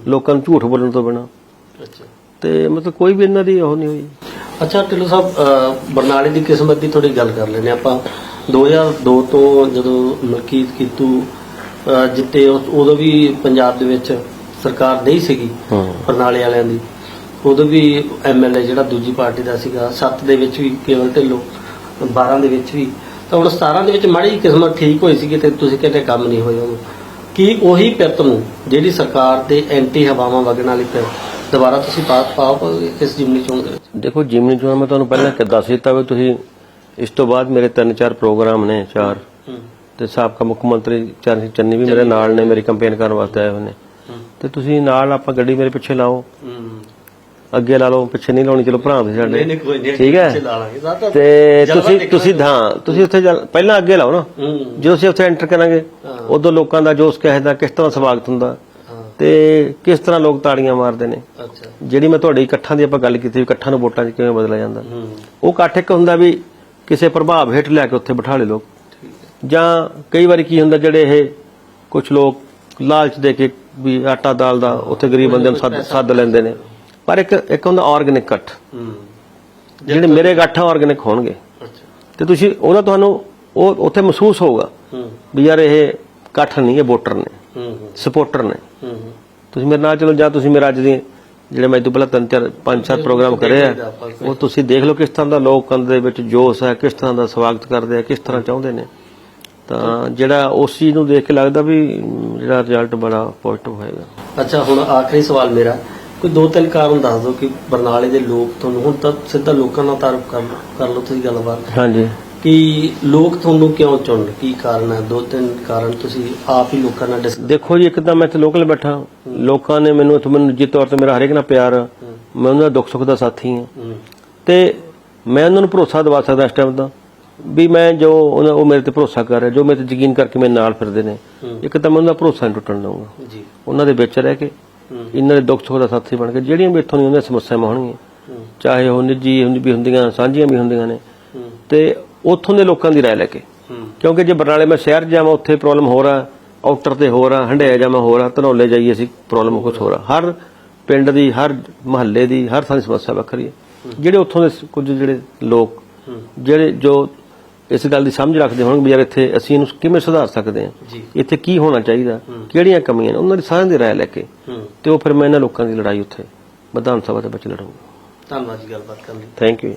B: ਲੋਕਾਂ ਨੂੰ ਝੂਠ ਬੋਲਣ ਤੋਂ ਬਿਨਾ।
A: ਅੱਛਾ।
B: ਤੇ ਮਤਲਬ ਕੋਈ ਵੀ ਇਹਨਾਂ ਦੀ ਉਹ ਨਹੀਂ ਹੋਈ।
A: ਅੱਛਾ ਢਿੱਲੋਂ ਸਾਹਿਬ ਬਰਨਾਲੇ ਦੀ ਕਿਸਮਤ ਦੀ ਥੋੜੀ ਗੱਲ ਕਰ ਲੈਨੇ ਆਪਾਂ। 2002 ਤੋਂ ਜਦੋਂ ਮਲਕੀਤ ਕੀਤੂ ਜਿੱਤੇ ਉਦੋਂ ਵੀ ਪੰਜਾਬ ਦੇ ਵਿੱਚ ਸਰਕਾਰ ਨਹੀਂ ਸੀਗੀ ਬਰਨਾਲੇ ਵਾਲਿਆਂ ਦੀ। ਉਦੋਂ ਵੀ ਐਮਐਲਏ ਜਿਹੜਾ ਦੂਜੀ ਪਾਰਟੀ ਦਾ ਸੀਗਾ 7 ਦੇ ਵਿੱਚ ਵੀ ਕੇਵਲ ਢਿੱਲੋਂ 12 ਦੇ ਵਿੱਚ ਵੀ। ਤਾਂ ਹੁਣ 17 ਦੇ ਵਿੱਚ ਮਾੜੀ ਕਿਸਮਤ ਠੀਕ ਹੋਈ ਸੀਗੀ ਤੇ ਤੁਸੀਂ ਕਹਿੰਦੇ ਕੰਮ ਨਹੀਂ ਹੋਇਆ ਉਹਨੂੰ ਕੀ ਉਹੀ ਪਿਰਤ ਨੂੰ ਜਿਹੜੀ ਸਰਕਾਰ ਤੇ ਐਂਟੀ ਹਵਾਵਾਂ ਵਗਣ ਵਾਲੀ ਫਿਰ ਦੁਬਾਰਾ ਤੁਸੀਂ ਪਾਸ ਪਾਓਗੇ ਇਸ ਜਿਮਨੀ ਚੋਣ ਦੇ ਵਿੱਚ?
B: ਦੇਖੋ ਜਿਮਨੀ ਚੋਣ ਮੈਂ ਤੁਹਾਨੂੰ ਪਹਿਲਾਂ ਕਿ ਦੱਸ ਦਿੱਤਾ ਵੀ ਤੁਸੀਂ ਇਸ ਤੋਂ ਬਾਅਦ ਮੇਰੇ ਤਿੰਨ ਚਾਰ ਪ੍ਰੋਗਰਾਮ ਨੇ ਚਾਰ। ਤੇ ਸਾਬਕਾ ਮੁੱਖ ਮੰਤਰੀ ਚਰਨ ਸਿੰਘ ਚੰਨੀ ਵੀ ਮੇਰੇ ਨਾਲ ਨੇ ਮੇਰੀ ਕੰਪੇਨ ਕਰਨ ਵਾਸਤੇ ਆਏ ਹੋਏ ਨੇ। ਤੇ ਤੁਸੀਂ ਨਾਲ ਆਪਾਂ ਗੱਡੀ ਮੇਰੇ ਪਿੱਛੇ ਲਾਓ।
A: ਹੂੰ
B: ਅੱਗੇ ਲਾ ਲਓ ਪਿੱਛੇ ਨਹੀਂ ਲਾਉਣੀ ਚਲੋ ਭਰਾ
A: ਨਹੀਂ
B: ਸਾਡੇ।
A: ਨਹੀਂ ਕੋਈ ਨਹੀਂ
B: ਠੀਕ ਹੈ?
A: ਲਾ
B: ਤੇ ਤੁਸੀਂ ਤੁਸੀਂ ਹਾਂ ਤੁਸੀਂ ਉੱਥੇ ਪਹਿਲਾਂ ਅੱਗੇ ਲਾਓ ਨਾ। ਜਦੋਂ ਅਸੀਂ ਉੱਥੇ ਐਂਟਰ ਕਰਾਂਗੇ। ਉਦੋਂ ਲੋਕਾਂ ਦਾ ਜੋਸ਼ ਕਿਹਦਾ ਕਿਸ ਤਰ੍ਹਾਂ ਸਵਾਗਤ ਹੁੰਦਾ। ਤੇ ਕਿਸ ਤਰ੍ਹਾਂ ਲੋਕ ਤਾੜੀਆਂ ਮਾਰਦੇ ਨੇ।
A: ਅੱਛਾ।
B: ਜਿਹੜੀ ਮੈਂ ਤੁਹਾਡੀ ਇਕੱਠਾਂ ਦੀ ਆਪਾਂ ਗੱਲ ਕੀਤੀ ਵੀ ਇਕੱਠਾਂ ਨੂੰ ਵੋਟਾਂ 'ਚ ਕਿਵੇਂ ਬਦਲਿਆ ਜਾਂਦਾ। ਉਹ ਇਕੱਠ ਇੱਕ ਹੁੰਦਾ ਵੀ ਕਿਸੇ ਪ੍ਰਭਾਵ ਹੇਠ ਲਿਆ ਕੇ ਉੱਥੇ ਬਿਠਾ ਲਏ ਲੋਕ। ਜਾਂ ਕਈ ਵਾਰੀ ਕੀ ਹੁੰਦਾ ਜਿਹੜੇ ਇਹ ਕੁਝ ਲੋਕ ਲਾਲਚ ਦੇ ਕੇ ਵੀ ਆਟਾ ਦਾਲ ਦਾ ਉੱਥੇ ਗਰੀਬ ਬੰਦੇ ਨੂੰ ਸੱਦ ਲੈਂਦੇ ਨੇ। ਪਰ ਇੱਕ ਇੱਕ ਹੁੰਦਾ ਆਰਗੈਨਿਕ
A: ਹੂੰ।
B: ਜਿਹੜੇ ਮੇਰੇ ਇਕੱਠ ਆਰਗੈਨਿਕ ਹੋਣਗੇ।
A: ਅੱਛਾ।
B: ਤੇ ਤੁਸੀਂ ਉਹਦਾ ਤੁਹਾਨੂੰ ਉਹ ਉੱਥੇ ਮਹਿਸੂਸ ਹੋਊਗਾ ਵੀ ਯਾਰ ਇਹ ਇਕੱਠ ਨਹੀਂ ਇਹ ਵੋਟਰ ਨੇ। ਸਪੋਰਟਰ ਨੇ। ਤੁਸੀਂ ਮੇਰੇ ਨਾਲ ਚਲੋ ਜਾਂ ਤੁਸੀਂ ਮੇਰੇ ਅੱਜ ਦੀ ਜਿਹੜੇ ਮੈਂ ਤੋਂ ਪਹਿਲਾਂ ਤਿੰਨ ਚਾਰ ਪੰਜ ਸੱਤ ਪ੍ਰੋਗਰਾਮ ਕਰੇ ਆ ਉਹ ਤੁਸੀਂ ਦੇਖ ਲਓ ਕਿਸ ਤਰ੍ਹਾਂ ਦਾ ਲੋਕਾਂ ਦੇ ਵਿੱਚ ਜੋਸ਼ ਹੈ ਕਿਸ ਤਰ੍ਹਾਂ ਦਾ ਸਵਾਗਤ ਕਰਦੇ ਆ ਕਿਸ ਤਰ੍ਹਾਂ ਚਾਹੁੰਦੇ ਨੇ। ਤਾਂ ਜਿਹੜਾ ਉਸ ਚੀਜ਼ ਨੂੰ ਦੇਖ ਕੇ ਲੱਗਦਾ ਵੀ ਜਿਹੜਾ ਰਿਜ਼ਲਟ ਬੜਾ ਪੋਜ਼ਿਟਿਵ ਹੋਏਗਾ।
A: ਅੱਛਾ ਹੁਣ ਆਖਰੀ ਸਵਾਲ ਮੇਰਾ। ਕੋਈ ਦੋ ਤਿੰਨ ਕਾਰਨ ਦੱਸ ਦਿਓ ਕਿ ਬਰਨਾਲੇ ਦੇ ਲੋਕ ਤੁਹਾਨੂੰ ਹੁਣ ਤਾਂ ਸਿੱਧਾ ਲੋਕਾਂ ਨਾਲ ਤਾਰਫ ਕਰ ਕਰ ਲਓ ਤੁਸੀਂ ਗੱਲਬਾਤ।
B: ਹਾਂਜੀ।
A: ਕਿ ਲੋਕ ਤੁਹਾਨੂੰ ਕਿਉਂ ਚੁਣਨ ਕੀ ਕਾਰਨ ਹੈ? ਦੋ ਤਿੰਨ ਕਾਰਨ ਤੁਸੀਂ ਆਪ ਹੀ ਲੋਕਾਂ ਨਾਲ
B: ਦੇਖੋ ਜੀ ਇੱਕ ਤਾਂ ਮੈਂ ਇੱਥੇ ਲੋਕਲ ਬੈਠਾ। ਲੋਕਾਂ ਨੇ ਮੈਨੂੰ ਇੱਥੇ ਮੈਨੂੰ ਜਿੱਤ ਤੌਰ ਤੇ ਮੇਰਾ ਹਰੇਕ ਨਾਲ ਪਿਆਰ। ਮੈਂ ਉਹਨਾਂ ਦਾ ਦੁੱਖ ਸੁੱਖ ਦਾ ਸਾਥੀ ਹਾਂ। ਤੇ ਮੈਂ ਉਹਨਾਂ ਨੂੰ ਭਰੋਸਾ ਦਿਵਾ ਸਕਦਾ ਇਸ ਟਾਈਮ ਦਾ। ਵੀ ਮੈਂ ਜੋ ਉਹਨਾਂ ਉਹ ਮੇਰੇ ਤੇ ਭਰੋਸਾ ਕਰ ਰਿਹਾ ਜੋ ਮੇਰੇ ਤੇ ਯਕੀਨ ਕਰਕੇ ਮੇਰੇ ਨਾਲ ਫਿਰਦੇ ਨੇ ਇੱਕ ਤਾਂ ਮੈਂ ਉਹਨਾਂ ਦਾ ਭਰੋਸਾ ਨਹੀਂ ਟੁੱਟਣ ਦਊਂਗਾ
A: ਜੀ
B: ਉਹਨਾਂ ਦੇ ਵਿੱਚ ਰਹਿ ਕੇ ਇਹਨਾਂ ਦੇ ਦੁੱਖ ਸੁੱਖ ਦਾ ਸਾਥੀ ਬਣ ਕੇ ਜਿਹੜੀਆਂ ਵੀ ਇੱਥੋਂ ਦੀਆਂ ਉਹਨਾਂ ਦੀਆਂ ਸਮੱਸਿਆਵਾਂ ਹੋਣਗੀਆਂ ਚਾਹੇ ਉਹ ਨਿੱਜੀ ਹੁੰਦੀ ਵੀ ਹੁੰਦੀਆਂ ਸਾਂਝੀਆਂ ਵੀ ਹੁੰਦੀਆਂ ਨੇ ਤੇ ਉੱਥੋਂ ਦੇ ਲੋਕਾਂ ਦੀ رائے ਲੈ ਕੇ ਕਿਉਂਕਿ ਜੇ ਬਰਨਾਲੇ ਮੈਂ ਸ਼ਹਿਰ ਜਾਵਾਂ ਉੱਥੇ ਪ੍ਰੋਬਲਮ ਹੋ ਰਹਾ ਆਊਟਰ ਤੇ ਹੋ ਰਹਾ ਹੰਡਿਆ ਜਾਵਾਂ ਹੋ ਰਹਾ ਧਨੌਲੇ ਜਾਈਏ ਅਸੀਂ ਪ੍ਰੋਬਲਮ ਕੁਝ ਹੋ ਰਹਾ ਹਰ ਪਿੰਡ ਦੀ ਹਰ ਮਹੱਲੇ ਦੀ ਹਰ ਥਾਂ ਦੀ ਸਮੱਸਿਆ ਵੱਖਰੀ ਹੈ ਜਿਹੜੇ ਉੱਥੋਂ ਦੇ ਕੁਝ ਜਿਹੜੇ ਲੋਕ ਜਿਹੜੇ ਜੋ ਇਸ ਗੱਲ ਦੀ ਸਮਝ ਰੱਖਦੇ ਹੋਣਗੇ ਵੀ ਯਾਰ ਇੱਥੇ ਅਸੀਂ ਇਹਨੂੰ ਕਿਵੇਂ ਸੁਧਾਰ ਸਕਦੇ ਹਾਂ? ਇੱਥੇ ਕੀ ਹੋਣਾ ਚਾਹੀਦਾ? ਕਿਹੜੀਆਂ ਕਮੀਆਂ ਨੇ? ਉਹਨਾਂ ਦੀ ਸਾਰਿਆਂ ਦੀ ਰਾਏ ਲੈ ਕੇ ਤੇ ਉਹ ਫਿਰ ਮੈਂ ਇਹਨਾਂ ਲੋਕਾਂ ਦੀ ਲੜਾਈ ਉੱਥੇ ਵਿਧਾਨ ਸਭਾ ਦੇ ਵਿੱਚ ਲੜਾਂਗਾ।
A: ਧੰਨਵਾਦ ਜੀ ਗੱਲਬਾਤ ਕਰਨ ਲਈ।
B: Thank you